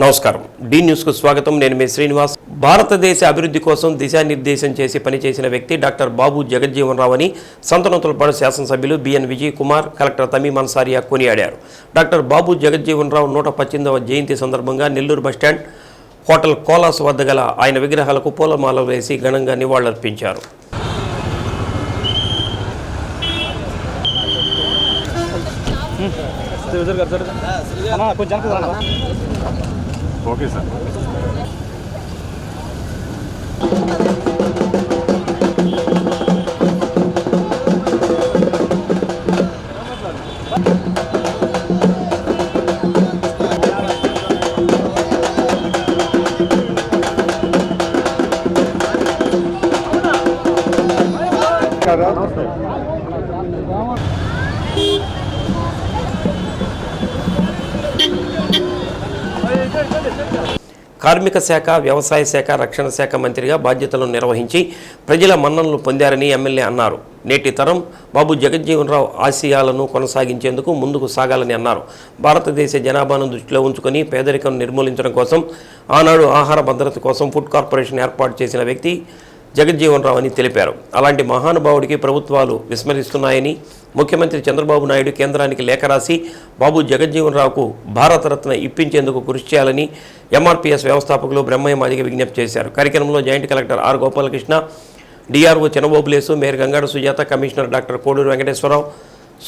నమస్కారం. డి న్యూస్కు స్వాగతం. నేను మీ శ్రీనివాస్. భారతదేశ అభివృద్ధి కోసం దిశానిర్దేశం చేసి పనిచేసిన వ్యక్తి డాక్టర్ బాబు జగజ్జీవన్ రావు అని సంతనోతులపాడు శాసనసభ్యులు B N Vijay Kumar collector Tameem Ansariya కొనియాడారు. డాక్టర్ బాబు జగజ్జీవన్రావు నూట పద్దెనిమిదవ జయంతి సందర్భంగా నెల్లూరు బస్టాండ్ హోటల్ కోలాస్ వద్ద గల ఆయన విగ్రహాలకు పూలమాలలు వేసి ఘనంగా నివాళులర్పించారు. కొంచెం ఓకే సార్ కార్మిక శాఖ వ్యవసాయ శాఖ రక్షణ శాఖ మంత్రిగా బాధ్యతలను నిర్వహించి ప్రజల మన్ననలు పొందారని ఎమ్మెల్యే అన్నారు. నేటి తరం బాబు జగజ్జీవన్ రావు ఆశయాలను కొనసాగించేందుకు ముందుకు సాగాలని అన్నారు. భారతదేశ జనాభాను దృష్టిలో ఉంచుకొని పేదరికం నిర్మూలించడం కోసం ఆనాడు ఆహార భద్రత కోసం ఫుడ్ కార్పొరేషన్ ఏర్పాటు చేసిన వ్యక్తి జగజ్జీవన్ రావు అని తెలిపారు. అలాంటి మహానుభావుడికి ప్రభుత్వాలు విస్మరిస్తున్నాయని ముఖ్యమంత్రి చంద్రబాబు నాయుడు కేంద్రానికి లేఖ రాసి బాబు జగజ్జీవన్ రావుకు భారతరత్న ఇప్పించేందుకు కృషి చేయాలని ఎంఆర్పీఎస్ వ్యవస్థాపకులు బ్రహ్మయ్య మాదిగ విజ్ఞప్తి చేశారు. కార్యక్రమంలో joint collector R Gopalakrishna DRO Chenabobulesu mayor Gangadu Sujatha commissioner doctor Koduru Venkateswararao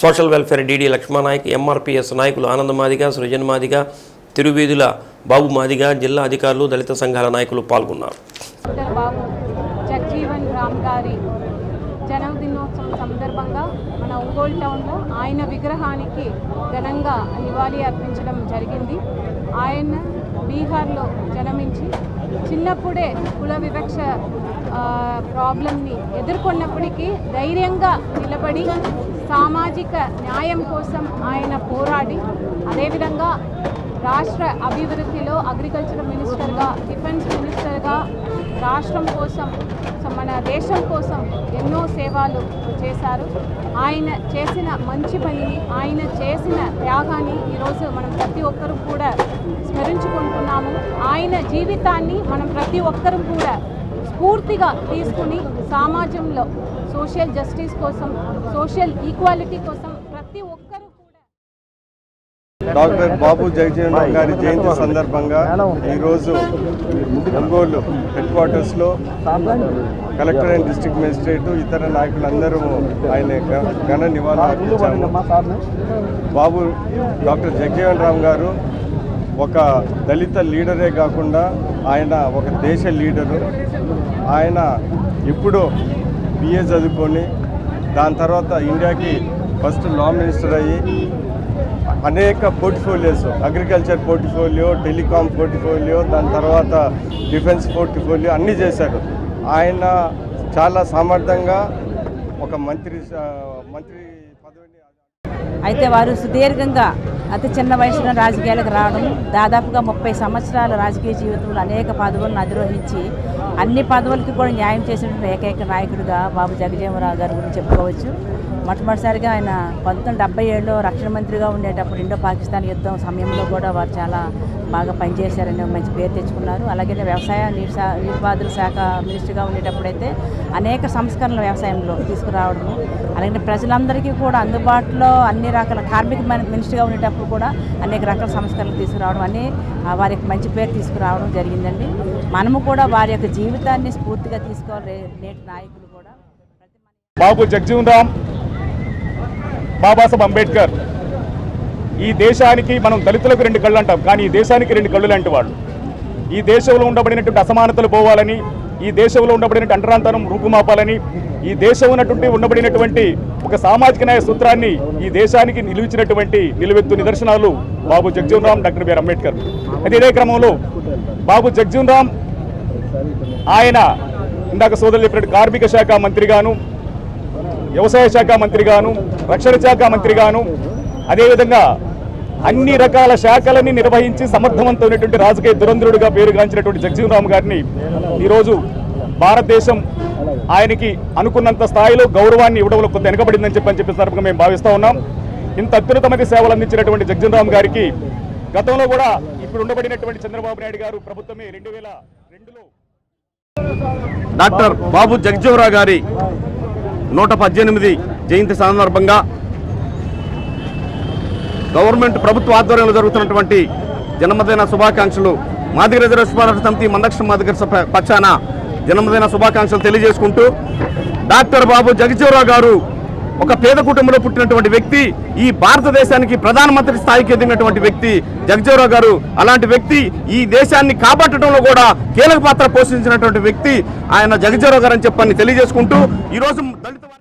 social welfare DD Lakshmananaik MRPS నాయకులు ఆనంద్ మాదిగ సృజన్ మాదిగ తిరువీధుల బాబు మాదిగ జిల్లా అధికారులు దళిత సంఘాల నాయకులు పాల్గొన్నారు డాక్టర్ బాబు జగ్జీవన్ రామ్ గారి జన్మదినోత్సవం సందర్భంగా మన ఒంగోలు టౌన్లో ఆయన విగ్రహానికి ఘనంగా నివాళి అర్పించడం జరిగింది. ఆయన బీహార్లో జన్మించి చిన్నప్పుడే కుల వివక్ష ప్రాబ్లమ్ని ప్రాబ్లంని ఎదుర్కొన్నప్పటికీ ధైర్యంగా నిలబడి సామాజిక న్యాయం కోసం ఆయన పోరాడి అదేవిధంగా రాష్ట్ర అభివృద్ధిలో అగ్రికల్చర్ మినిస్టర్గా డిఫెన్స్ మినిస్టర్ రాష్ట్రం కోసం సో మన దేశం కోసం ఎన్నో సేవలు చేశారు. ఆయన చేసిన మంచి పనిని ఆయన చేసిన త్యాగాన్ని ఈరోజు మనం ప్రతి ఒక్కరూ కూడా స్మరించుకుంటున్నాము. ఆయన జీవితాన్ని మనం ప్రతి ఒక్కరూ కూడా స్ఫూర్తిగా తీసుకుని సమాజంలో సోషల్ జస్టిస్ కోసం సోషల్ ఈక్వాలిటీ కోసం డాక్టర్ బాబు జగజీవన్ గారి జయంతి సందర్భంగా ఈరోజు ఒంగోలు హెడ్ క్వార్టర్స్లో కలెక్టర్ అండ్ డిస్ట్రిక్ట్ మేజిస్ట్రేట్ ఇతర నాయకులందరూ ఆయన ఘన నివాళులు బాబు డాక్టర్ జగజీవన్ రామ్ గారు ఒక దళిత లీడరే కాకుండా ఆయన ఒక దేశ లీడరు. ఆయన ఇప్పుడు బిఏ చదువుకొని దాని తర్వాత ఇండియాకి ఫస్ట్ లా మినిస్టర్ అయ్యి అనేక portfolios agriculture portfolio telecom portfolio దాని తర్వాత డిఫెన్స్ పోర్ట్ఫోలియో అన్నీ చేశారు. ఆయన చాలా సమర్థంగా ఒక మంత్రి మంత్రి పదవిని అయితే వారు సుదీర్ఘంగా అతి చిన్న వయసులో రాజకీయాలకు రావడం దాదాపుగా ముప్పై సంవత్సరాల రాజకీయ జీవితంలో అనేక పదవులను అధిరోహించి అన్ని పదవులకి కూడా న్యాయం చేసినటువంటి ఏకైక నాయకుడిగా బాబు జగజీవనరావు గారి గురించి చెప్పుకోవచ్చు. మొట్టమొదటిసారిగా ఆయన పంతొమ్మిది డెబ్బై ఏడులో రక్షణ మంత్రిగా ఉండేటప్పుడు ఇండో పాకిస్తాన్ యుద్ధం సమయంలో కూడా వారు చాలా బాగా పనిచేశారని మంచి పేరు తెచ్చుకున్నారు. అలాగే వ్యవసాయ నీటి శా నీటిపారుదల శాఖ మినిస్టర్గా ఉండేటప్పుడైతే అనేక సంస్కరణలు వ్యవసాయంలో తీసుకురావడము. అలాగే ప్రజలందరికీ కూడా అందుబాటులో అన్ని రకాల కార్మిక మినిస్టర్గా ఉండేటప్పుడు కూడా అనేక రకాల సంస్కరణలు తీసుకురావడం అని వారికి మంచి పేరు తీసుకురావడం జరిగిందండి. మనము కూడా వారి యొక్క జీవితాన్ని స్ఫూర్తిగా తీసుకోవాలి నేటి నాయకులు కూడా బాబు జగ్జీవన్ రామ్ బాబాసాహెబ్ అంబేద్కర్ ఈ దేశానికి మనం దళితులకు రెండు కళ్ళు అంటాం కానీ ఈ దేశానికి రెండు కళ్ళు లాంటి వాళ్ళు. ఈ దేశంలో ఉండబడినటువంటి అసమానతలు పోవాలని ఈ దేశంలో ఉండబడినటువంటి అంటరాంతరం రూపుమాపాలని ఈ దేశం ఉన్నటువంటి ఉండబడినటువంటి ఒక సామాజిక న్యాయ సూత్రాన్ని ఈ దేశానికి నిలిచినటువంటి నిలువెత్తు నిదర్శనాలు Babu Jagjivan Ram doctor B R Ambedkar. అయితే ఇదే క్రమంలో బాబు జగ్జీవన్ రామ్ ఆయన ఇందాక సోదరులు చెప్పినట్టు కార్మిక శాఖ మంత్రిగాను వ్యవసాయ శాఖ మంత్రిగాను రక్షణ శాఖ మంత్రిగాను అదేవిధంగా అన్ని రకాల శాఖలని నిర్వహించి సమర్థవంతమైనటువంటి రాజకీయ దురంధ్రుడిగా పేరుగాంచినటువంటి జగజీవన్ రామ్ గారిని ఈరోజు భారతదేశం ఆయనకి అనుకున్నంత స్థాయిలో గౌరవాన్ని ఇవ్వడంలో కొంత వెనకబడిందని చెప్పని చెప్పి సందర్భంగా మేము భావిస్తూ ఉన్నాం. ఇంత అత్యున్నతమైన సేవలు అందించినటువంటి జగజీవన్ రామ్ గారికి గతంలో కూడా ఇప్పుడు ఉండబడినటువంటి చంద్రబాబు నాయుడు గారు ప్రభుత్వమే రెండు వేల రెండులో డాక్టర్ బాబు జగజీవరావు గారి నూట పద్దెనిమిది జయంతి సందర్భంగా గవర్నమెంట్ ప్రభుత్వ ఆధ్వర్యంలో జరుగుతున్నటువంటి జన్మదిన శుభాకాంక్షలు మాదిగ రిజర్వేషన్ సమితి మందక్ష మాదిగ సభ పక్షాన జన్మదిన శుభాకాంక్షలు తెలియజేసుకుంటూ డాక్టర్ బాబు జగజీవరావు గారు ఒక పేద కుటుంబంలో పుట్టినటువంటి వ్యక్తి ఈ భారతదేశానికి ప్రధానమంత్రి స్థాయికి ఎదిగినటువంటి వ్యక్తి జగజీవరావు గారు అలాంటి వ్యక్తి ఈ దేశాన్ని కాపాడటంలో కూడా కీలక పాత్ర పోషించినటువంటి వ్యక్తి ఆయన జగజీవరావు గారు అని చెప్పని తెలియజేసుకుంటూ ఈరోజు దళిత